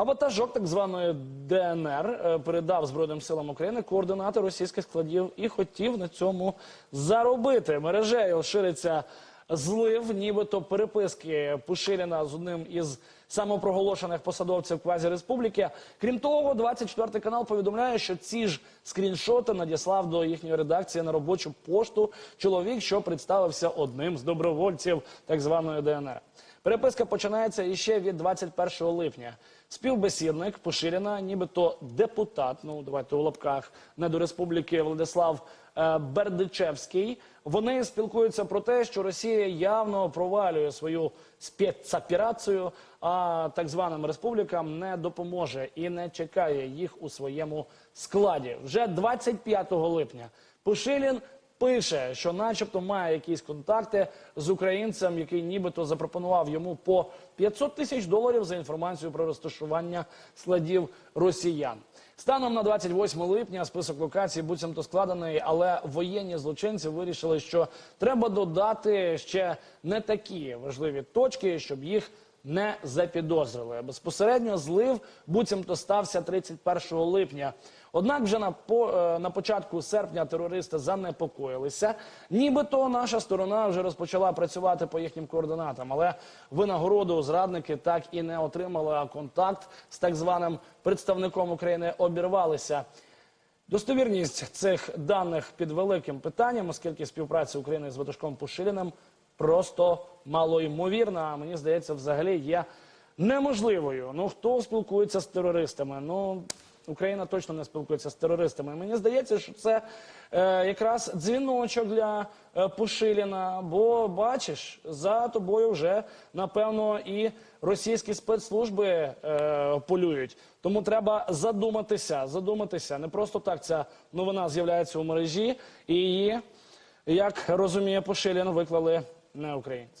А ватажок так званої ДНР е, передав Збройним силам України координати російських складів і хотів на цьому заробити. Мережею шириться злив, нібито переписки Пушиліна з одним із самопроголошених посадовців квазіреспубліки. Крім того, 24 канал повідомляє, що ці ж скріншоти надіслав до їхньої редакції на робочу пошту чоловік, що представився одним з добровольців так званої ДНР. Переписка починається іще від 21 липня. Співбесідник Поширіна, нібито депутат, ну давайте у лапках недореспубліки Владислав е, Бердичевський. Вони спілкуються про те, що Росія явно провалює свою спецоперацію, а так званим республікам не допоможе і не чекає їх у своєму складі. Вже 25 липня Пушилін пише, що, начебто, має якісь контакти з українцем, який нібито запропонував йому по 500 тисяч доларів за інформацію про розташування складів росіян. Станом на 28 липня список локацій буцімто складений, але воєнні злочинці вирішили, що треба додати ще не такі важливі точки, щоб їх не запідозрили. Безпосередньо злив буцімто стався 31 липня. Однак вже на, по, е, на початку серпня терористи занепокоїлися. Нібито наша сторона вже розпочала працювати по їхнім координатам, але винагороду зрадники так і не отримали. А контакт з так званим представником України обірвалися. Достовірність цих даних під великим питанням, оскільки співпраця України з Ватажком Пушиліним просто малоймовірна. А мені здається, взагалі є неможливою. Ну хто спілкується з терористами? Ну Україна точно не спілкується з терористами. Мені здається, що це е, якраз дзвіночок для е, Пушиліна. Бо бачиш, за тобою вже напевно і російські спецслужби е, полюють. Тому треба задуматися, задуматися. Не просто так ця новина з'являється у мережі, і її, як розуміє Пушилін, виклали не українці.